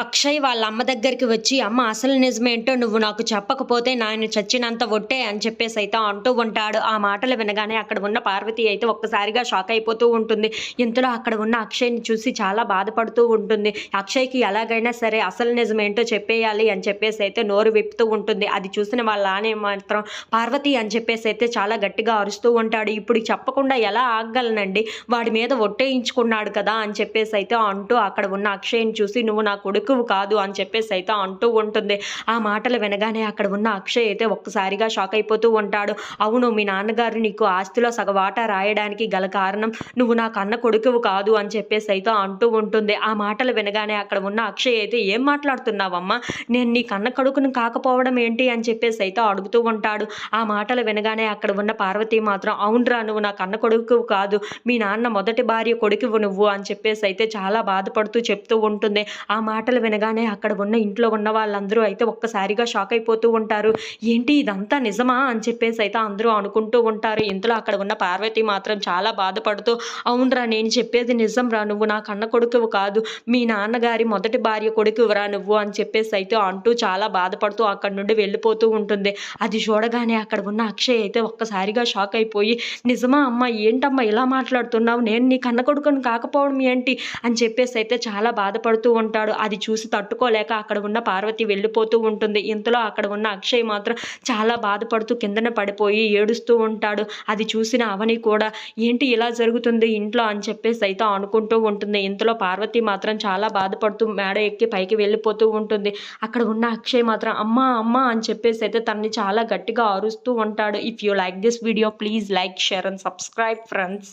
అక్షయ్ వాళ్ళ అమ్మ దగ్గరికి వచ్చి అమ్మ అసలు నిజమేంటో నువ్వు నాకు చెప్పకపోతే నాయన చచ్చినంత ఒట్టే అని చెప్పేసి అయితే అంటూ ఉంటాడు. ఆ మాటలు వినగానే అక్కడ ఉన్న పార్వతి అయితే ఒక్కసారిగా షాక్ అయిపోతూ ఉంటుంది. ఇంతలో అక్కడ ఉన్న అక్షయ్ని చూసి చాలా బాధపడుతూ ఉంటుంది. అక్షయ్కి ఎలాగైనా సరే అసలు నిజమేంటో చెప్పేయాలి అని చెప్పేసి అయితే నోరు విప్పుతూ ఉంటుంది. అది చూసిన వాళ్ళ ఆనే మాత్రం పార్వతి అని చెప్పేసి అయితే చాలా గట్టిగా అరుస్తూ ఉంటాడు. ఇప్పుడు చెప్పకుండా ఎలా ఆగగలనండి? వాడి మీద ఒట్టేయించుకున్నాడు కదా అని చెప్పేసి అయితే అంటూ అక్కడ ఉన్న అక్షయ్ని చూసి నువ్వు నా కొడుకు కొడుకువు కాదు అని చెప్పేసి అయితే అంటూ ఉంటుంది. ఆ మాటలు వినగానే అక్కడ ఉన్న అక్షయ్ అయితే ఒక్కసారిగా షాక్ అయిపోతూ ఉంటాడు. అవును మీ నాన్నగారు నీకు ఆస్తిలో సగవాట రాయడానికి గల కారణం నువ్వు నా కన్న కొడుకువు కాదు అని చెప్పేసి అయితే అంటూ ఉంటుంది. ఆ మాటలు వినగానే అక్కడ ఉన్న అక్షయ్ అయితే ఏం మాట్లాడుతున్నావమ్మా? నేను నీ కన్న కొడుకును కాకపోవడం ఏంటి అని చెప్పేసి అయితే అడుగుతూ ఉంటాడు. ఆ మాటలు వినగానే అక్కడ ఉన్న పార్వతి మాత్రం అవునరా నువ్వు నా కన్న కొడుకు కాదు. మీ నాన్న మొదటి భార్య కొడుకువు నువ్వు అని చెప్పేసి అయితే చాలా బాధపడుతూ చెప్తూ ఉంటుంది. ఆ మాట మాటలు వినగానే అక్కడ ఉన్న ఇంట్లో ఉన్న వాళ్ళందరూ అయితే ఒక్కసారిగా షాక్ అయిపోతూ ఉంటారు. ఏంటి ఇదంతా నిజమా అని చెప్పేసి అయితే అందరూ అనుకుంటూ ఉంటారు. ఇంతలో అక్కడ ఉన్న పార్వతి మాత్రం చాలా బాధపడుతూ అవునరా నేను చెప్పేది నిజం రా నువ్వు నా కన్న కొడుకువు కాదు. మీ నాన్నగారి మొదటి భార్య కొడుకువురా నువ్వు అని చెప్పేసి అయితే అంటూ చాలా బాధపడుతూ అక్కడి నుండి వెళ్ళిపోతూ ఉంటుంది. అది చూడగానే అక్కడ ఉన్న అక్షయ్ అయితే ఒక్కసారిగా షాక్ అయిపోయి నిజమా అమ్మ ఏంటమ్మా ఇలా మాట్లాడుతున్నావు? నేను నీ కన్న కొడుకుని కాకపోవడం ఏంటి? అని చెప్పేసి అయితే చాలా బాధపడుతూ ఉంటాడు. అది చూసి తట్టుకోలేక అక్కడ ఉన్న పార్వతి వెళ్ళిపోతూ ఉంటుంది. ఇంతలో అక్కడ ఉన్న అక్షయ్ మాత్రం చాలా బాధపడుతూ కిందన పడిపోయి ఏడుస్తూ ఉంటాడు. అది చూసిన అవని కూడా ఏంటి ఇలా జరుగుతుంది ఇంట్లో? అని చెప్పేసి అయితే అనుకుంటూ ఉంటుంది. ఇంతలో పార్వతి మాత్రం చాలా బాధపడుతూ మేడ ఎక్కి పైకి వెళ్ళిపోతూ ఉంటుంది. అక్కడ ఉన్న అక్షయ్ మాత్రం అమ్మ అమ్మ అని చెప్పేసి అయితే తనని చాలా గట్టిగా అరుస్తూ ఉంటాడు. If you like this video please like share and subscribe friends